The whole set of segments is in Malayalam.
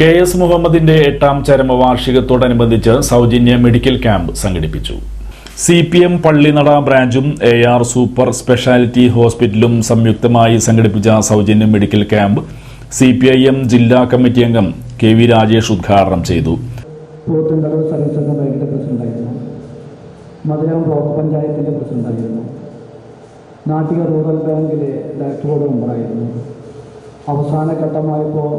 കെ എസ് മുഹമ്മദിന്റെ എട്ടാം ചരമവാർഷികത്തോടനുബന്ധിച്ച് സൗജന്യ മെഡിക്കൽ ക്യാമ്പ് സംഘടിപ്പിച്ചു. സി പി എം പള്ളിനട ബ്രാഞ്ചും എ ആർ സൂപ്പർ സ്പെഷ്യാലിറ്റി ഹോസ്പിറ്റലും സംയുക്തമായി സംഘടിപ്പിച്ച സൗജന്യ medical camp C P I M ജില്ലാ കമ്മിറ്റി അംഗം കെ വി രാജേഷ് ഉദ്ഘാടനം ചെയ്തു. മധുരം ബ്ലോക്ക് പഞ്ചായത്തിന്റെ പ്രസിഡന്റായിരുന്നു. നാട്ടിക റൂറൽ ബാങ്കിലെ മെമ്പറായിരുന്നു. അവസാന ഘട്ടമായപ്പോൾ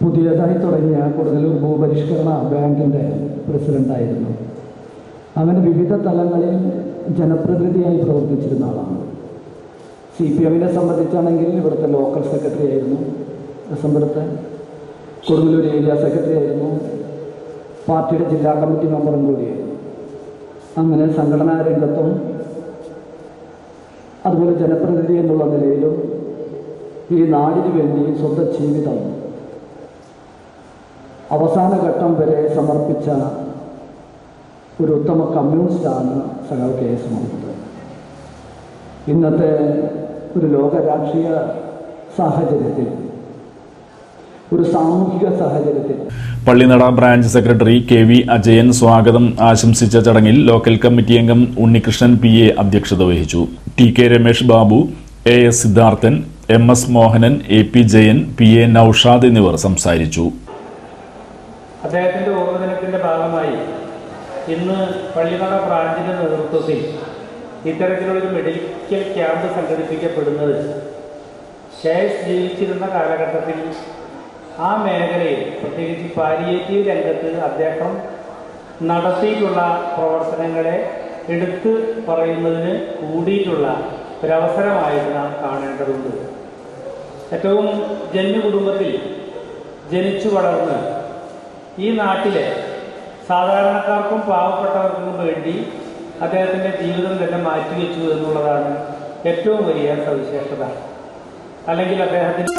പുതിയതായി തുടങ്ങിയ കൊടുങ്ങല്ലൂർ ഭൂപരിഷ്കരണ ബാങ്കിന്റെ പ്രസിഡന്റായിരുന്നു അങ്ങനെ വിവിധ തലങ്ങളിൽ ജനപ്രതിനിധിയായി പ്രവർത്തിച്ചിരുന്ന ആളാണ്. സി പി എമ്മിനെ സംബന്ധിച്ചാണെങ്കിൽ ഇവിടുത്തെ ലോക്കൽ സെക്രട്ടറി ആയിരുന്നു. അസംബരത്തെ കൊടുങ്ങല്ലൂർ ഏരിയ സെക്രട്ടറി ആയിരുന്നു. പാർട്ടിയുടെ ജില്ലാ കമ്മിറ്റി മെമ്പറും കൂടിയായിരുന്നു. അങ്ങനെ സംഘടനാ രംഗത്തും അതുപോലെ ജനപ്രതിനിധി എന്നുള്ള നിലയിലും ഈ നാടിനു വേണ്ടി സ്വന്തം ജീവിതം അവസാന ഘട്ടം വരെ സമർപ്പിച്ച ഒരു ഉത്തമ കമ്മ്യൂണിസ്റ്റാണ് സഖാവ് കെ എസ് മുഹമ്മദ്. ഇന്നത്തെ ഒരു ലോക രാഷ്ട്രീയ സാഹചര്യത്തിൽ ഒരു സാമൂഹിക സാഹചര്യത്തിൽ. Pallinada branch secretary K V Ajayan സ്വാഗതം ആശംസിച്ച ചടങ്ങിൽ ലോക്കൽ കമ്മിറ്റി അംഗം ഉണ്ണികൃഷ്ണൻ പി എ അധ്യക്ഷത വഹിച്ചു. T K Ramesh Babu A S Siddharthan M S Mohanan A P Jayan P A Noushad എന്നിവർ സംസാരിച്ചു. അദ്ദേഹത്തിന്റെ ഓർമ്മദിനത്തിന്റെ ഭാഗമായി ഇന്ന് പള്ളിനട ബ്രാഞ്ചിന്റെ നേതൃത്വത്തിൽ ഇത്തരത്തിലുള്ളൊരു മെഡിക്കൽ ക്യാമ്പ് സംഘടിപ്പിക്കപ്പെടുന്നത് ശേഷ് ജീവിച്ചിരുന്ന കാലഘട്ടത്തിൽ ആ മേഖലയിൽ പ്രത്യേകിച്ച് പാലിയേറ്റീവ് രംഗത്ത് അദ്ദേഹം നടത്തിയിട്ടുള്ള പ്രവർത്തനങ്ങളെ എടുത്ത് പറയുന്നതിന് കൂടിയിട്ടുള്ള ഒരവസരമായിട്ട് നാം കാണേണ്ടതുണ്ട്. ഏറ്റവും ജന്മ കുടുംബത്തിൽ ജനിച്ചു വളർന്ന് ഈ നാട്ടിലെ സാധാരണക്കാർക്കും പാവപ്പെട്ടവർക്കും വേണ്ടി അദ്ദേഹത്തിന്റെ ജീവിതം തന്നെ മാറ്റിവെച്ചു എന്നുള്ളതാണ് ഏറ്റവും വലിയ സവിശേഷത. അല്ലെങ്കിൽ അദ്ദേഹത്തിന്